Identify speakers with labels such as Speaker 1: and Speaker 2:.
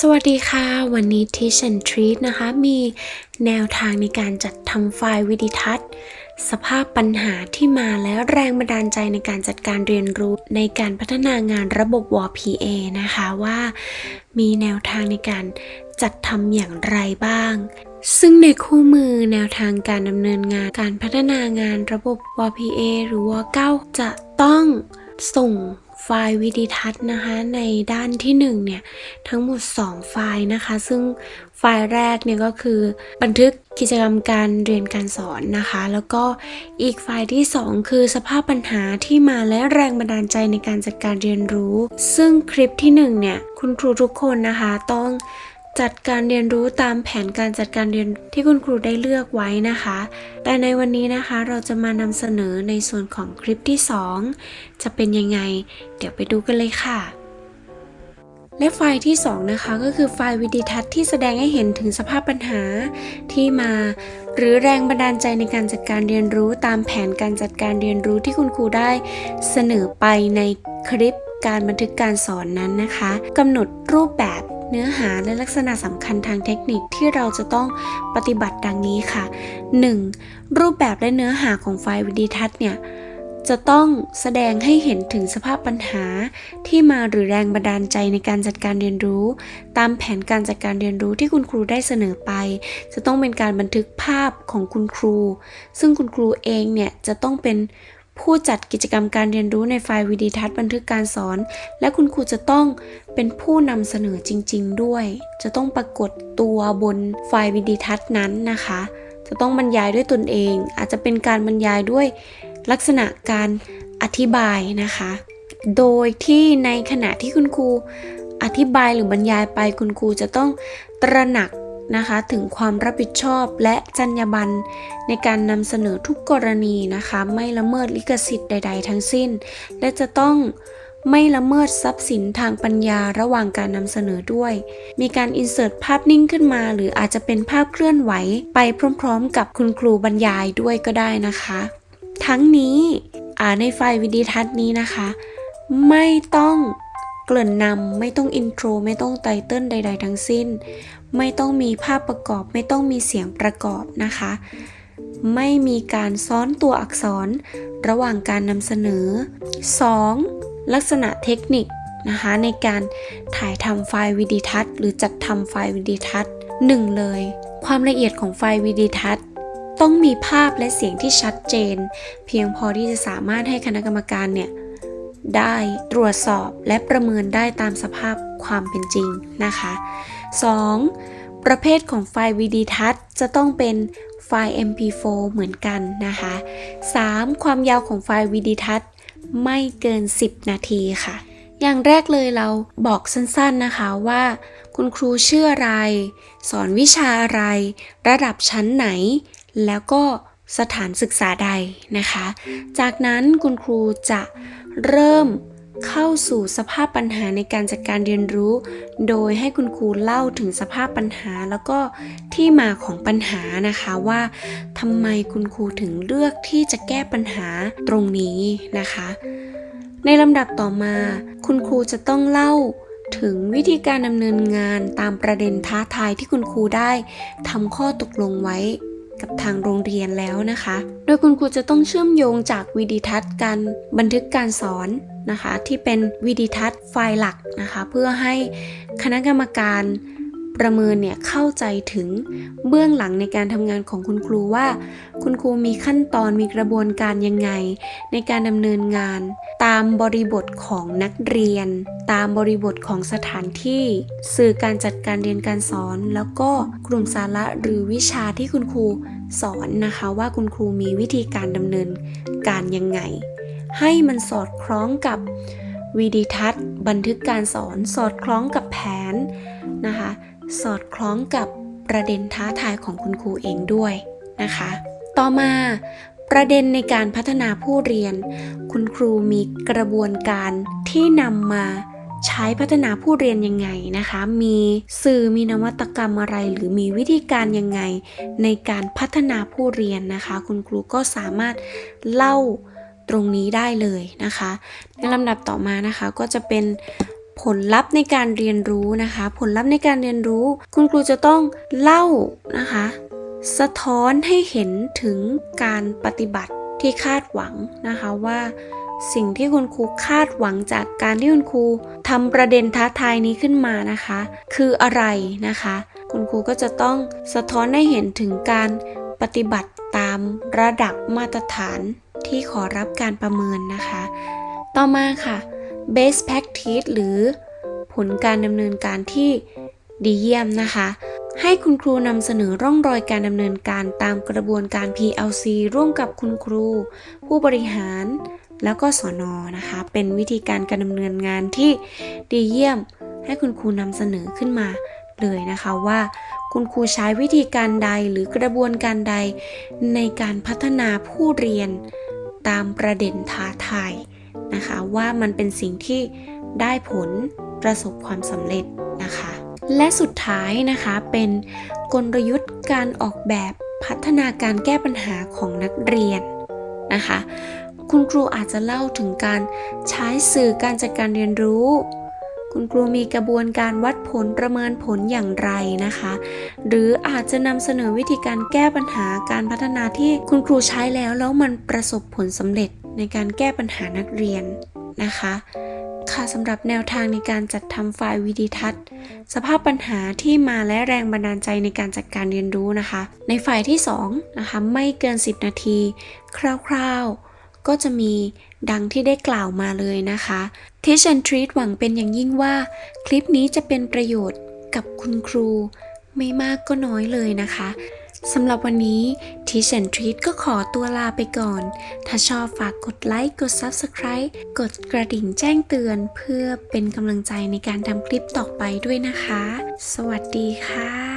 Speaker 1: สวัสดีค่ะ วันนี้ Teach and Treat นะคะ มีแนวทางในการจัดทำไฟล์วิดิทัศน์ สภาพปัญหาที่มาและแรงบันดาลใจในการจัดการเรียนรู้ในการพัฒนางานระบบ WPA นะคะว่า มีแนวทางในการจัดทำอย่างไรบ้าง ซึ่งในคู่มือแนวทางการดำเนินงานการพัฒนางานระบบ WPA หรือว่า9จะต้องส่งไฟล์วิดีทัศน์นะคะ ในด้านที่ 1 เนี่ย ทั้งหมด 2 ไฟล์นะคะ ซึ่งไฟล์แรกเนี่ยก็คือ บันทึกกิจกรรมการเรียนการสอนนะคะ แล้วก็อีกไฟล์ที่ 2 คือสภาพปัญหาที่มาและแรงบันดาลใจในการจัดการเรียนรู้ ซึ่งคลิปที่ 1 เนี่ย คุณครูทุกคนนะคะต้อง จัดการเรียนรู้ตามแผนการจัดการเรียนที่คุณครูได้เลือกไว้นะคะ แต่ในวันนี้นะคะเราจะมานำเสนอในส่วนของคลิปที่ 2 จะเป็นยังไง เดี๋ยวไปดูกันเลยค่ะ และไฟล์ที่ 2 นะคะ ก็คือไฟล์วิดีทัศน์ที่แสดงให้เห็นถึงสภาพปัญหาที่มา หรือแรงบันดาลใจในการจัดการเรียนรู้ตามแผนการจัดการเรียนรู้ที่คุณครูได้เสนอไปในคลิปการบันทึกการสอนนั้นนะคะกำหนดรูปแบบ เนื้อหาและลักษณะสำคัญทางเทคนิคที่เราจะต้องปฏิบัติดังนี้ค่ะ 1. รูปแบบและเนื้อหาของไฟล์วิดีทัศน์เนี่ยจะต้องแสดงให้เห็นถึงสภาพปัญหาที่มาหรือแรงบันดาลใจในการจัดการเรียนรู้ ตามแผนการจัดการเรียนรู้ที่คุณครูได้เสนอไป จะต้องเป็นการบันทึกภาพของคุณครู ซึ่งคุณครูเองเนี่ยจะต้องเป็น ผู้จัดกิจกรรมการเรียนรู้ในไฟล์วิดีทัศน์บันทึกการสอน และคุณครูจะต้องเป็นผู้นำเสนอจริง ๆ ด้วย จะต้องปรากฏตัวบนไฟล์วิดีทัศน์นั้นนะคะ จะต้องบรรยายด้วยตนเอง อาจจะเป็นการบรรยายด้วยลักษณะการอธิบายนะคะ โดยที่ในขณะที่คุณครูอธิบายหรือบรรยายไปคุณครูจะต้องตระหนัก นะคะ ถึงความรับผิดชอบและจรรยาบรรณในการนำเสนอทุกกรณีนะคะ ไม่ละเมิดลิขสิทธิ์ใด ๆ ทั้งสิ้น และจะต้องไม่ละเมิดทรัพย์สินทางปัญญาระหว่างการนำเสนอด้วย มีการอินเสิร์ตภาพนิ่งขึ้นมา หรืออาจจะเป็นภาพเคลื่อนไหว ไปพร้อมๆ กับคุณครูบรรยายด้วยก็ได้นะคะ ทั้งนี้ในไฟล์วิดีทัศน์นี้นะคะ ไม่ต้อง ริ่นนำไม่ต้องอินโทรไม่ต้องไตเติลใด ๆ ทั้งสิ้น ไม่ต้องมีภาพประกอบ ไม่ต้องมีเสียงประกอบนะคะ ไม่มีการซ้อนตัวอักษรระหว่างการนำเสนอ 2. ลักษณะเทคนิคนะคะในการถ่ายทำไฟล์วิดีทัศน์หรือจัดทำไฟล์วิดีทัศน์1เลย ความละเอียดของไฟล์วิดีทัศน์ต้องมีภาพและเสียงที่ชัดเจน เพียงพอที่จะสามารถให้คณะกรรมการเนี่ย ได้ตรวจสอบและประเมินได้ตามสภาพความเป็นจริงนะคะ 2. ประเภทของไฟล์วิดีทัศน์จะต้องเป็นไฟล์ MP4 เหมือนกันนะคะ 3. ความยาวของไฟล์วิดีทัศน์ไม่เกิน 10 นาทีค่ะ อย่างแรกเลยเราบอกสั้นๆนะคะว่าคุณครูชื่ออะไร สอนวิชาอะไร ระดับชั้นไหน แล้วก็ สถานศึกษาใดนะคะ จากนั้นคุณครูจะเริ่มเข้าสู่สภาพปัญหาในการจัดการเรียนรู้ โดยให้คุณครูเล่าถึงสภาพปัญหาแล้วก็ที่มาของปัญหานะคะว่าทำไมคุณครูถึงเลือกที่จะแก้ปัญหาตรงนี้นะคะ ในลำดับต่อมา คุณครูจะต้องเล่าถึงวิธีการดำเนินงานตามประเด็นท้าทายที่คุณครูได้ทำข้อตกลงไว้ กับทางโรงเรียนแล้วนะคะ โดยคุณครูจะต้องเชื่อมโยงจากวิดีทัศน์การบันทึกการสอนนะคะ ที่เป็นวิดีทัศน์ไฟล์หลักนะคะ เพื่อให้คณะกรรมการประเมินเนี่ยเข้าใจถึงเบื้องหลังในการทำงานของคุณครูว่า คุณครูมีขั้นตอนมีกระบวนการยังไง ในการดำเนินงาน ตามบริบทของนักเรียน ตามบริบทของสถานที่ สื่อการจัดการเรียนการสอน แล้วก็กลุ่มสาระหรือวิชาที่คุณครูสอนนะคะว่าคุณครูมีวิธีการดำเนินการยังไง ให้มันสอดคล้องกับวิดีทัศน์ บันทึกการสอนสอดคล้องกับแผนนะคะสอดคล้องกับประเด็นท้าทายของคุณครูเองด้วยนะคะ ต่อมา ประเด็นในการพัฒนาผู้เรียน คุณครูมีกระบวนการที่นำมาใช้พัฒนาผู้เรียนยังไงนะคะ มีสื่อมีนวัตกรรมอะไร หรือมีวิธีการยังไง ในการพัฒนาผู้เรียนนะคะ คุณครูก็สามารถเล่าตรงนี้ได้เลยนะคะ ในลำดับต่อมานะคะก็จะเป็นผลลัพธ์ในการเรียนรู้นะคะ ผลลัพธ์ในการเรียนรู้ คุณครูจะต้องเล่านะคะ สะท้อนให้เห็นถึงการปฏิบัติที่คาดหวังนะคะว่า สิ่งที่คุณครูคาดหวังจากการที่คุณครูทำประเด็นท้าทายนี้ขึ้นมานะคะ คืออะไรนะคะ คุณครูก็จะต้องสะท้อนให้เห็นถึงการปฏิบัติตามระดับมาตรฐานที่ขอรับการประเมินนะคะ ต่อมาค่ะ base practice หรือผลการดำเนินการที่ดีเยี่ยมนะคะ ให้คุณครูนำเสนอร่องรอยการดำเนินการตามกระบวนการ PLC ร่วมกับคุณครู ผู้บริหาร แล้วก็สอนอนะคะ เป็นวิธีการการดำเนินงานที่ดีเยี่ยม ให้คุณครูนำเสนอขึ้นมาเลยนะคะว่า คุณครูใช้วิธีการใดหรือกระบวนการใด ในการพัฒนาผู้เรียนตามประเด็นท้าทายนะคะ ว่ามันเป็นสิ่งที่ได้ผลประสบความสำเร็จนะคะ และสุดท้ายนะคะเป็นกลยุทธ์การออกแบบพัฒนาการแก้ปัญหาของนักเรียนนะคะ คุณครูอาจจะเล่าถึงการใช้สื่อการจัดการเรียนรู้ คุณครูมีกระบวนการวัดผลประเมินผลอย่างไรนะคะ หรืออาจจะนำเสนอวิธีการแก้ปัญหาการพัฒนาที่คุณครูใช้แล้วแล้วมันประสบผลสำเร็จในการแก้ปัญหานักเรียนนะคะ ค่ะสำหรับแนวทางในการจัดทำไฟล์วิดีทัศน์ สภาพปัญหาที่มาและแรงบันดาลใจในการจัดการเรียนรู้นะคะ ในฝ่ายที่2นะคะไม่เกิน 10 นาที คร่าวๆ ก็จะมีดังที่ได้กล่าวมาเลยนะคะ Teach and Treat หวังเป็นอย่างยิ่งว่า คลิปนี้จะเป็นประโยชน์กับคุณครู ไม่มากก็น้อยเลยนะคะสำหรับวันนี้ ที่เซนทรีตก็ขอตัวลาไปก่อน ถ้าชอบฝากกดไลค์ กด Subscribe กดกระดิ่งแจ้งเตือน เพื่อเป็นกำลังใจในการทำคลิปต่อไปด้วยนะคะ สวัสดีค่ะ